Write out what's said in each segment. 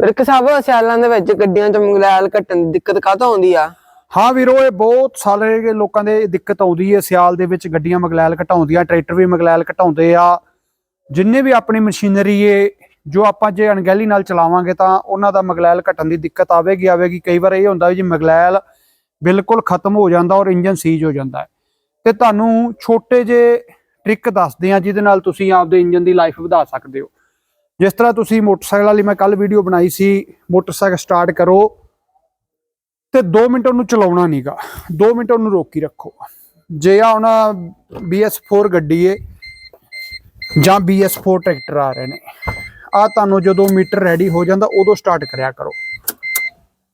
ਵਿਰਕ ਸਾਹਿਬ, ਸਿਆਲਾਂ ਦੇ ਵਿੱਚ ਗੱਡੀਆਂ ਚ ਮਗਲੈਲ ਕੱਟਣ ਦੀ ਦਿੱਕਤ ਕਾਹਤੋਂ ਆਉਂਦੀ ਆ? ਹਾਂ ਵੀਰੋ, ਇਹ ਬਹੁਤ ਸਾਰੇ ਲੋਕਾਂ ਦੇ ਦਿੱਕਤ ਆਉਂਦੀ ਹੈ ਸਿਆਲ ਦੇ ਵਿੱਚ ਗੱਡੀਆਂ ਮਗਲੈਲ ਘਟਾਉਂਦੀਆਂ ਟਰੈਕਟਰ ਵੀ ਮਗਲੈਲ ਘਟਾਉਂਦੇ ਆ। ਜਿੰਨੇ ਵੀ ਆਪਣੀ ਮਸ਼ੀਨਰੀ ਏ, ਜੋ ਆਪਾਂ ਜੇ ਅਣਗਹਿਲੀ ਨਾਲ ਚਲਾਵਾਂਗੇ ਤਾਂ ਉਹਨਾਂ ਦਾ ਮਗਲੈਲ ਘਟਣ ਦੀ ਦਿੱਕਤ ਆਵੇਗੀ ਆਵੇਗੀ। ਕਈ ਵਾਰ ਇਹ ਹੁੰਦਾ ਵੀ ਜੀ ਮਗਲੈਲ ਬਿਲਕੁਲ ਖਤਮ ਹੋ ਜਾਂਦਾ ਔਰ ਇੰਜਨ ਸੀਜ ਹੋ ਜਾਂਦਾ ਹੈ। ਤੇ ਤੁਹਾਨੂੰ ਛੋਟੇ ਜੇ ਟ੍ਰਿਕ ਦੱਸਦੇ ਆ, ਜਿਹਦੇ ਨਾਲ ਤੁਸੀਂ ਆਪਦੇ ਇੰਜਨ ਦੀ ਲਾਈਫ ਵਧਾ ਸਕਦੇ ਹੋ। ਜਿਸ ਤਰ੍ਹਾਂ ਤੁਸੀਂ ਮੋਟਰਸਾਈਕਲ ਵਾਲੀ ਮੈਂ ਕੱਲ ਵੀਡੀਓ ਬਣਾਈ ਸੀ, ਮੋਟਰਸਾਈਕਲ ਸਟਾਰਟ ਕਰੋ ਤੇ 2 ਮਿੰਟ ਉਹਨੂੰ ਚਲਾਉਣਾ ਨਹੀਂਗਾ 2 ਮਿੰਟ ਉਹਨੂੰ ਰੋਕੀ ਰੱਖੋ। ਜੇ ਆ ਹੁਣ BS4 ਗੱਡੀ ਏ ਜਾਂ BS4 ਟਰੈਕਟਰ ਆ ਰਹੇ ਨੇ, ਆ ਤੁਹਾਨੂੰ ਜਦੋਂ ਮੀਟਰ ਰੈਡੀ ਹੋ ਜਾਂਦਾ, ਉਦੋਂ ਸਟਾਰਟ ਕਰਿਆ ਕਰੋ।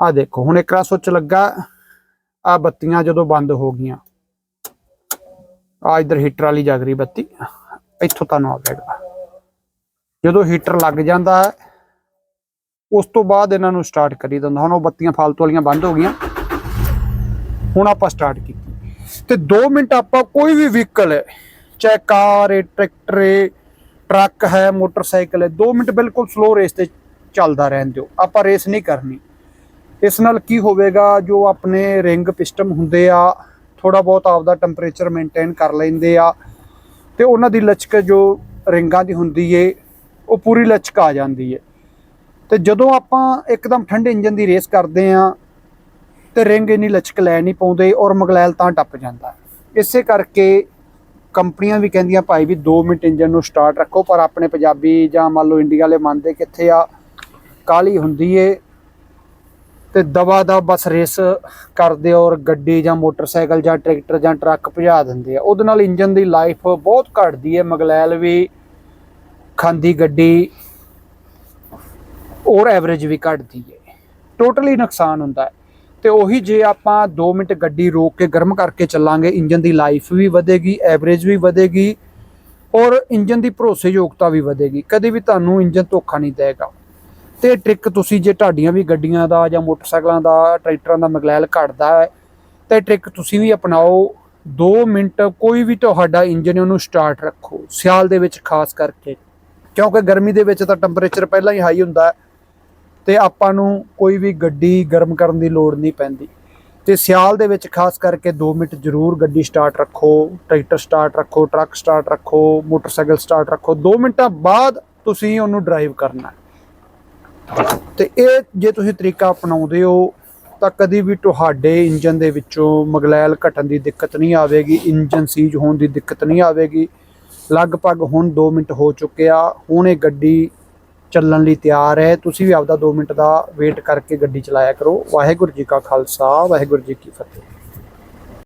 ਆ ਦੇਖੋ, ਹੁਣ ਇੱਕ ਰਾ ਸੁੱਚ ਲੱਗਾ, ਆ ਬੱਤੀਆਂ ਜਦੋਂ ਬੰਦ ਹੋ ਗਈਆਂ, ਆ ਇਧਰ ਹੀਟਰ ਵਾਲੀ ਜਗ ਰਹੀ ਬੱਤੀ, ਇੱਥੋਂ ਤੁਹਾਨੂੰ ਆ ਜਾਏਗਾ। ਜਦੋਂ ਹੀਟਰ ਲੱਗ ਜਾਂਦਾ ਹੈ, ਉਸ ਤੋਂ ਬਾਅਦ ਇਹਨਾਂ ਨੂੰ ਸਟਾਰਟ ਕਰੀ ਦਿੰਦਾ। ਹੁਣ ਉਹ ਬੱਤੀਆਂ ਫਾਲਤੂ ਵਾਲੀਆਂ ਬੰਦ ਹੋ ਗਈਆਂ। ਹੁਣ ਆਪਾਂ ਸਟਾਰਟ ਕੀਤੀ। ਤੇ 2 ਮਿੰਟ ਆਪਾਂ ਕੋਈ ਵੀ ਵਹੀਕਲ ਹੈ, ਚਾਹੇ ਕਾਰ ਹੈ ਟਰੈਕਟਰ ਹੈ ਟਰੱਕ ਹੈ ਮੋਟਰਸਾਈਕਲ ਹੈ 2 ਮਿੰਟ ਬਿਲਕੁਲ ਸਲੋ ਰੇਸ ਤੇ ਚੱਲਦਾ ਰਹਿਣ ਦਿਓ ਆਪਾਂ ਰੇਸ ਨਹੀਂ ਕਰਨੀ। ਇਸ ਨਾਲ ਕੀ ਹੋਵੇਗਾ, ਜੋ ਆਪਣੇ ਰਿੰਗ ਪਿਸਟਮ ਹੁੰਦੇ ਆ ਥੋੜਾ ਬਹੁਤ ਆਪਦਾ ਟੈਂਪਰੇਚਰ ਮੇਨਟੇਨ ਕਰ ਲੈਂਦੇ ਆ। ਤੇ ਉਹਨਾਂ ਦੀ ਲਚਕ ਜੋ ਰਿੰਗਾਂ ਦੀ ਹੁੰਦੀ ਏ ਉਹ ਪੂਰੀ ਲਚਕ ਆ ਜਾਂਦੀ ਹੈ। ਤੇ ਜਦੋਂ ਆਪਾਂ ਇੱਕਦਮ ਠੰਡੇ ਇੰਜਨ ਦੀ ਰੇਸ ਕਰਦੇ ਆ ਤੇ ਰਿੰਗ ਇੰਨੀ ਲਚਕ ਲੈ ਨਹੀਂ ਪਾਉਂਦੇ ਔਰ ਮਗਲੈਲ ਤਾਂ ਟੱਪ ਜਾਂਦਾ ਇਸੇ ਕਰਕੇ ਕੰਪਨੀਆਂ ਵੀ ਕਹਿੰਦੀਆਂ, ਭਾਈ ਵੀ 2 ਮਿੰਟ ਇੰਜਨ ਨੂੰ ਸਟਾਰਟ ਰੱਖੋ। ਪਰ ਆਪਣੇ ਪੰਜਾਬੀ ਜਾਂ ਮੰਨ ਲਓ ਇੰਡੀਆ ਵਾਲੇ ਮੰਨਦੇ ਕਿੱਥੇ ਆ ਕਾਲੀ ਹੁੰਦੀ ਏ ਤੇ ਦਵਾ ਦਾ ਬਸ ਰੇਸ ਕਰਦੇ ਔਰ ਗੱਡੀ ਜਾਂ ਮੋਟਰਸਾਈਕਲ ਜਾਂ ਟਰੈਕਟਰ ਜਾਂ ਟਰੱਕ ਭਜਾ ਦਿੰਦੇ ਆ। ਉਹਦੇ ਨਾਲ ਇੰਜਨ ਦੀ ਲਾਈਫ ਬਹੁਤ ਘਟਦੀ ਹੈ ਮਗਲੈਲ ਵੀ ਖਾਂਦੀ ਗੱਡੀ ਔਰ ਐਵਰੇਜ ਵੀ ਘਟਦੀ ਹੈ। ਟੋਟਲੀ ਨੁਕਸਾਨ ਹੁੰਦਾ ਹੈ। ਤੇ ਉਹੀ ਜੇ ਆਪਾਂ 2 ਮਿੰਟ ਗੱਡੀ ਰੋਕ ਕੇ ਗਰਮ ਕਰਕੇ ਚੱਲਾਂਗੇ, ਇੰਜਨ ਦੀ ਲਾਈਫ ਵੀ ਵਧੇਗੀ ਐਵਰੇਜ ਵੀ ਵਧੇਗੀ ਔਰ ਇੰਜਨ ਦੀ ਭਰੋਸੇਯੋਗਤਾ ਵੀ ਵਧੇਗੀ। ਕਦੇ ਵੀ ਤੁਹਾਨੂੰ ਇੰਜਨ ਧੋਖਾ ਨਹੀਂ ਦੇਗਾ। ਤੇ ਟ੍ਰਿਕ ਤੁਸੀਂ ਜੇ ਤੁਹਾਡੀਆਂ ਵੀ ਗੱਡੀਆਂ ਦਾ ਜਾਂ ਮੋਟਰਸਾਈਕਲਾਂ ਦਾ, ਟਰੈਕਟਰਾਂ ਦਾ ਮਗਲੈਲ ਘਟਦਾ ਹੈ, ਤੇ ਟ੍ਰਿਕ ਤੁਸੀਂ ਵੀ ਅਪਣਾਓ। 2 ਮਿੰਟ ਕੋਈ ਵੀ ਤੁਹਾਡਾ ਇੰਜਨ ਉਹਨੂੰ ਸਟਾਰਟ ਰੱਖੋ, ਸਿਆਲ ਦੇ ਵਿੱਚ ਖਾਸ ਕਰਕੇ। ਕਿਉਂਕਿ ਗਰਮੀ ਦੇ ਵਿੱਚ ਤਾਂ ਟੈਂਪਰੇਚਰ ਪਹਿਲਾਂ ਹੀ ਹਾਈ ਹੁੰਦਾ ਹੈ ਤੇ ਆਪਾਂ ਨੂੰ ਕੋਈ ਵੀ ਗੱਡੀ ਗਰਮ ਕਰਨ ਦੀ ਲੋੜ ਨਹੀਂ ਪੈਂਦੀ ਤੇ ਸਿਆਲ ਦੇ ਵਿੱਚ ਖਾਸ ਕਰਕੇ 2 ਮਿੰਟ ਜ਼ਰੂਰ ਗੱਡੀ ਸਟਾਰਟ ਰੱਖੋ, ਟਰੈਕਟਰ ਸਟਾਰਟ ਰੱਖੋ, ਟਰੱਕ ਸਟਾਰਟ ਰੱਖੋ, ਮੋਟਰਸਾਈਕਲ ਸਟਾਰਟ ਰੱਖੋ 2 ਮਿੰਟਾਂ ਬਾਅਦ ਤੁਸੀਂ ਉਹਨੂੰ ਡਰਾਈਵ ਕਰਨਾ ਹੈ। ਤੇ ਇਹ ਜੇ ਤੁਸੀਂ ਤਰੀਕਾ ਅਪਣਾਉਂਦੇ ਹੋ, ਤਾਂ ਕਦੀ ਵੀ ਤੁਹਾਡੇ ਇੰਜਨ ਦੇ ਵਿੱਚੋਂ ਮਗਲੈਲ ਘਟਣ ਦੀ ਦਿੱਕਤ ਨਹੀਂ ਆਵੇਗੀ, ਇੰਜਨ ਸੀਜ ਹੋਣ ਦੀ ਦਿੱਕਤ ਨਹੀਂ ਆਵੇਗੀ ਲਗਭਗ ਹੁਣ 2 ਮਿੰਟ ਹੋ ਚੁੱਕੇ ਆ। ਹੁਣ ਇਹ ਗੱਡੀ ਚੱਲਣ ਲਈ ਤਿਆਰ ਹੈ। ਤੁਸੀਂ ਵੀ ਆਪਦਾ 2 ਮਿੰਟ ਦਾ ਵੇਟ ਕਰਕੇ ਗੱਡੀ ਚਲਾਇਆ ਕਰੋ। ਵਾਹਿਗੁਰੂ ਜੀ ਕਾ ਖਾਲਸਾ, ਵਾਹਿਗੁਰੂ ਜੀ ਕੀ ਫਤਿਹ।